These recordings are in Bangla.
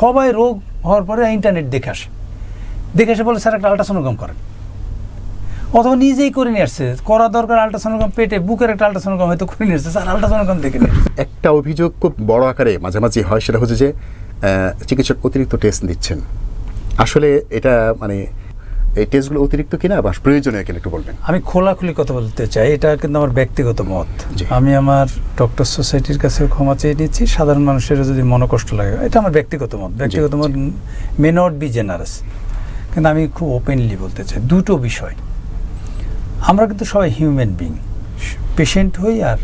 সবাই রোগ হওয়ার পরে ইন্টারনেট দেখে আসে। দেখে এসে বলে, স্যার, একটা আলট্রাসোনোগ্রাম করেন। অথবা নিজেই করে নিয়ে আসছে। করা দরকার আলট্রাসোনোগ্রাম পেটে বুকের একটা আলট্রাসোনোগ্রাম হয়তো করে নিয়ে আসছে। স্যার আলট্রাসোনোগ্রাম দেখে নিয়ে। একটা অভিযোগ খুব বড় আকারে মাঝামাঝি হয়, সেটা হচ্ছে যে চিকিৎসক অতিরিক্ত টেস্ট দিচ্ছেন আসলে এটা মানে এই টেস্টগুলো অতিরিক্ত কিনা বা প্রয়োজনীয় কিনা একটু বলবেন। আমি খোলাখুলি কথা বলতে চাই এটা কিন্তু আমার ব্যক্তিগত মত। আমি আমার ডক্টর সোসাইটির কাছে ক্ষমা চেয়ে নিচ্ছি সাধারণ মানুষেরও যদি মনোকষ্ট লাগে এটা আমার ব্যক্তিগত মত। ব্যক্তিগত মত মে নট বি জেনারাস কিন্তু আমি খুব ওপেনলি বলতে চাই দুটো বিষয়। আমরা কিন্তু সবাই হিউম্যান বিং পেশেন্ট হই আর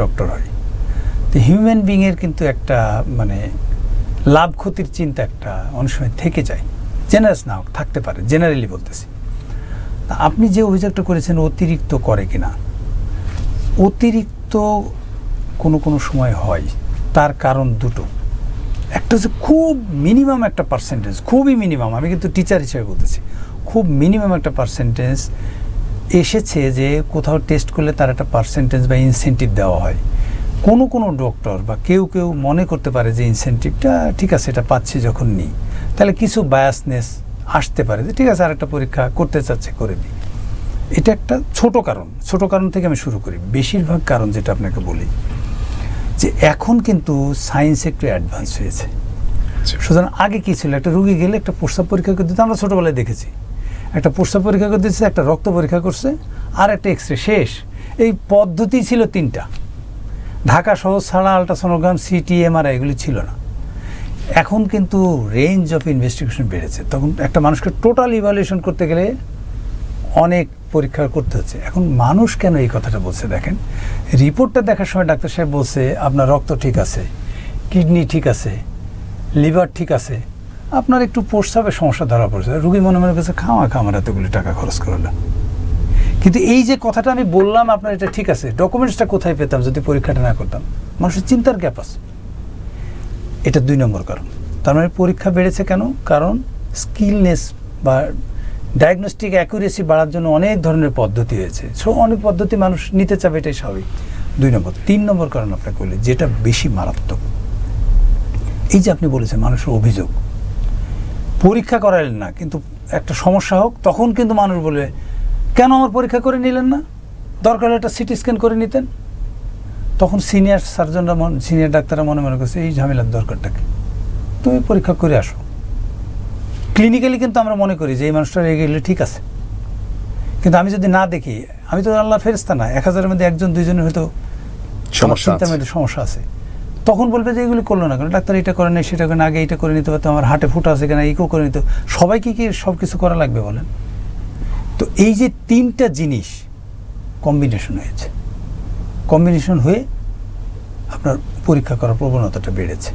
ডক্টর হই। তো হিউম্যান বিংয়ের কিন্তু একটা মানে লাভ ক্ষতির চিন্তা একটা অনেক সময় থেকে যায়। জেনারেস না হোক থাকতে পারে জেনারেলি বলতেছি। আপনি যে অভিযোগটা করেছেন, অতিরিক্ত করে কিনা? অতিরিক্ত কোনো কোনো সময় হয়, তার কারণ দুটো। একটা হচ্ছে খুব মিনিমাম একটা পার্সেন্টেজ খুবই মিনিমাম আমি কিন্তু টিচার হিসেবে বলতেছি, খুব মিনিমাম একটা পার্সেন্টেজ এসেছে যে কোথাও টেস্ট করলে তার একটা পার্সেন্টেজ বা ইনসেন্টিভ দেওয়া হয়। কোনো কোনো ডক্টর বা কেউ কেউ মনে করতে পারে যে ইনসেন্টিভটা ঠিক আছে, এটা পাচ্ছি যখন নিই। তাহলে কিছু বায়াসনেস আসতে পারে যে ঠিক আছে আর একটা পরীক্ষা করতে চাচ্ছে করে দিই। এটা একটা ছোট কারণ। ছোট কারণ থেকে আমি শুরু করি। বেশিরভাগ কারণ যেটা আপনাকে বলি যে এখন কিন্তু সায়েন্স একটু অ্যাডভান্স হয়েছে। সুতরাং আগে কী ছিল? একটা রুগী গেলে একটা প্রস্রাব পরীক্ষা করতে দিত। আমরা ছোটোবেলায় দেখেছি। একটা প্রস্রাব পরীক্ষা করতে দিচ্ছে একটা রক্ত পরীক্ষা করছে আর একটা এক্স রে শেষ। এই পদ্ধতি ছিল তিনটা। ঢাকা শহর ছাড়া আলট্রাসোনোগ্রাম সিটি এমআরআই এগুলি ছিল না। এখন কিন্তু রেঞ্জ অফ ইনভেস্টিগেশন বেড়েছে। তখন একটা মানুষকে টোটাল ইভ্যালুয়েশন করতে গেলে অনেক পরীক্ষা করতে হচ্ছে। এখন মানুষ কেন এই কথাটা বলছে দেখেন? রিপোর্টটা দেখার সময় ডাক্তার সাহেব বলছে, আপনার রক্ত ঠিক আছে কিডনি ঠিক আছে লিভার ঠিক আছে, আপনার একটু প্রস্রাবের সমস্যা ধরা পড়ছে। রুগী মনে মনে করছে খাওয়া খামার এতগুলি টাকা খরচ করলাম কিন্তু এই যে কথাটা আমি বললাম, আপনার এটা ঠিক আছে ডকুমেন্টসটা কোথায় পেতাম যদি পরীক্ষাটা না করতাম? মানুষের চিন্তার গ্যাপ আছে। এটা দুই নম্বর কারণ। তার মানে পরীক্ষা বেড়েছে কেন? কারণ স্কিলনেস বা ডায়াগনস্টিক অ্যাকুরেসি বাড়ার জন্য অনেক ধরনের পদ্ধতি হয়েছে। সো অনেক পদ্ধতি মানুষ নিতে চাবে, এটাই স্বাভাবিক। দুই নম্বর, তিন নম্বর কারণ আপনাকে বলি, যেটা বেশি মারাত্মক। এই যে আপনি বলেছেন, মানুষের অভিযোগ। পরীক্ষা করালেন না, কিন্তু একটা সমস্যা হোক, তখন কিন্তু মানুষ বলবে, কেন আমার পরীক্ষা করে নিলেন না? দরকার একটা সিটি স্ক্যান করে নিতেন। তখন সিনিয়র সার্জনরা মন সিনিয়র ডাক্তাররা মনে মনে করছে এই ঝামেলার দরকারটা কি? তুমি পরীক্ষা করে আসো। ক্লিনিক্যালি কিন্তু আমরা মনে করি যে এই মানুষটা রেগে গেলে ঠিক আছে। কিন্তু আমি যদি না দেখি আমি তো আল্লাহ ফেরস্তা না এক হাজারের মধ্যে একজন দুইজনের হয়তো সমস্যা চিন্তার। মধ্যে সমস্যা আছে। তখন বলবে যে এগুলি করল না কেন? ডাক্তার এটা করে নাই সেটা করে না, আগে এটা করে নিতে পারতো আমার হাটে ফুটা আছে কিনা ইকো করে নিতে সবাইকে কি সব কিছু করা লাগবে বলেন? তো এই যে তিনটা জিনিস কম্বিনেশন হয়েছে। কম্বিনেশন হয়ে আপনার পরীক্ষা করার প্রবণতাটা বেড়েছে।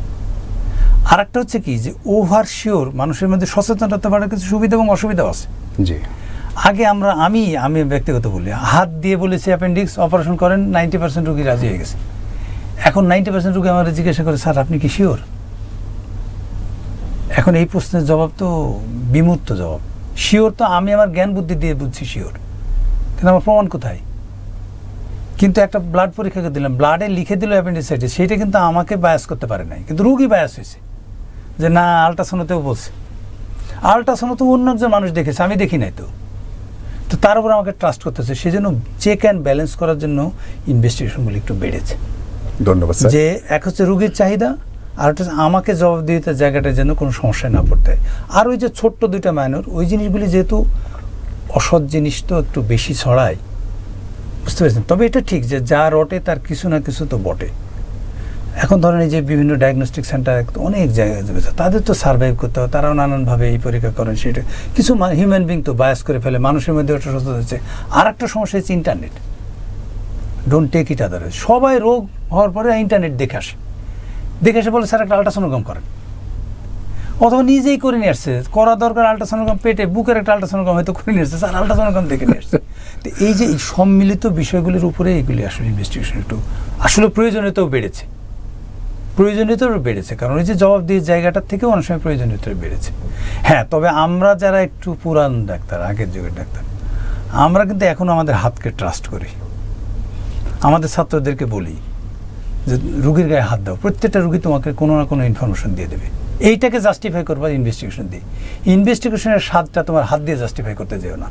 আর একটা হচ্ছে কি যে ওভার শিওর মানুষের মধ্যে সচেতনতা বাড়ার কিছু সুবিধা এবং অসুবিধাও আছে। জি। আগে আমরা আমি আমি ব্যক্তিগত বলি হাত দিয়ে বলেছি অ্যাপেন্ডিক্স অপারেশন করেন নাইনটি পার্সেন্ট রুগী রাজি হয়ে গেছে। এখন নাইনটি পার্সেন্ট রুগী আমার জিজ্ঞাসা করে স্যার আপনি কি শিওর এখন এই প্রশ্নের জবাব তো বিমূর্ত জবাব। শিওর তো আমি আমার জ্ঞান বুদ্ধি দিয়ে বুঝছি শিওর কিন্তু আমার প্রমাণ কোথায়? কিন্তু একটা ব্লাড পরীক্ষা করে দিলাম ব্লাডে লিখে দিল অ্যাপেন্ডিসাইটিস সেটা কিন্তু আমাকে বায়াস করতে পারে নাই। কিন্তু রুগী বায়াস হয়েছে। যে না আলট্রাসোনোতেও বলছে। আলট্রাসোনো তো অন্য একজন মানুষ দেখেছে আমি দেখি নাই তো। তো তার উপর আমাকে ট্রাস্ট করতেছে সেই জন্য চেক অ্যান্ড ব্যালেন্স করার জন্য ইনভেস্টিগেশনগুলো একটু বেড়েছে। ধন্যবাদ যে এক হচ্ছে রুগীর চাহিদা আর একটা হচ্ছে আমাকে জবাবদিহিতার জায়গাটা যেন কোনো সমস্যায় না পড়তে হয়। আর ওই যে ছোট্ট দুইটা মাইনর ওই জিনিসগুলি যেহেতু অসৎ জিনিস তো একটু বেশি ছড়ায় বুঝতে পেরেছেন? তবে এটা ঠিক যে যা রটে তার কিছু না কিছু তো বটে। এখন ধরেন এই যে বিভিন্ন ডায়াগনস্টিক সেন্টার অনেক জায়গায় তাদের তো সার্ভাইভ করতে হয় তারাও নানানভাবে এই পরীক্ষা করেন সেটা। কিছু হিউম্যান বিং তো বায়াস করে ফেলে, মানুষের মধ্যে ওটা সুস্থ হচ্ছে। আর একটা সমস্যা হচ্ছে internet don't take it other সবাই রোগ হওয়ার পরে ইন্টারনেট দেখে আসে। দেখে এসে বলে, স্যার, একটা আলট্রাসোনোগ্রাম করেন। অথবা নিজেই করে নিয়ে আসছে। করা দরকার আলট্রাসোনোগ্রাম পেটে বুকের একটা আলট্রাসোনোগ্রাম হয়তো করে নিয়ে আসছে। স্যার আলট্রাসোনোগ্রাম দেখে নিয়ে আসছে। তো এই যে এই সম্মিলিত বিষয়গুলির উপরে এগুলি আসলে ইনভেস্টিগেশন একটু আসলে প্রয়োজনীয়তাও বেড়েছে। প্রয়োজনীয়তাও বেড়েছে। কারণ এই যে জবাব দিয়ে জায়গাটার থেকেও অনেক সময় প্রয়োজনীয়তা বেড়েছে। হ্যাঁ তবে আমরা যারা একটু পুরান ডাক্তার, আগের যুগের ডাক্তার, আমরা কিন্তু এখন আমাদের হাতকে ট্রাস্ট করি। আমাদের ছাত্রদেরকে বলি যে, রুগীর গায়ে হাত দাও। প্রত্যেকটা রুগী তোমাকে কোনো না কোনো ইনফরমেশন দিয়ে দেবে। এইটাকে জাস্টিফাই করব ইনভেস্টিগেশন দিয়ে ইনভেস্টিগেশনের স্বাদটা তোমার হাত দিয়ে জাস্টিফাই করতে যেও না।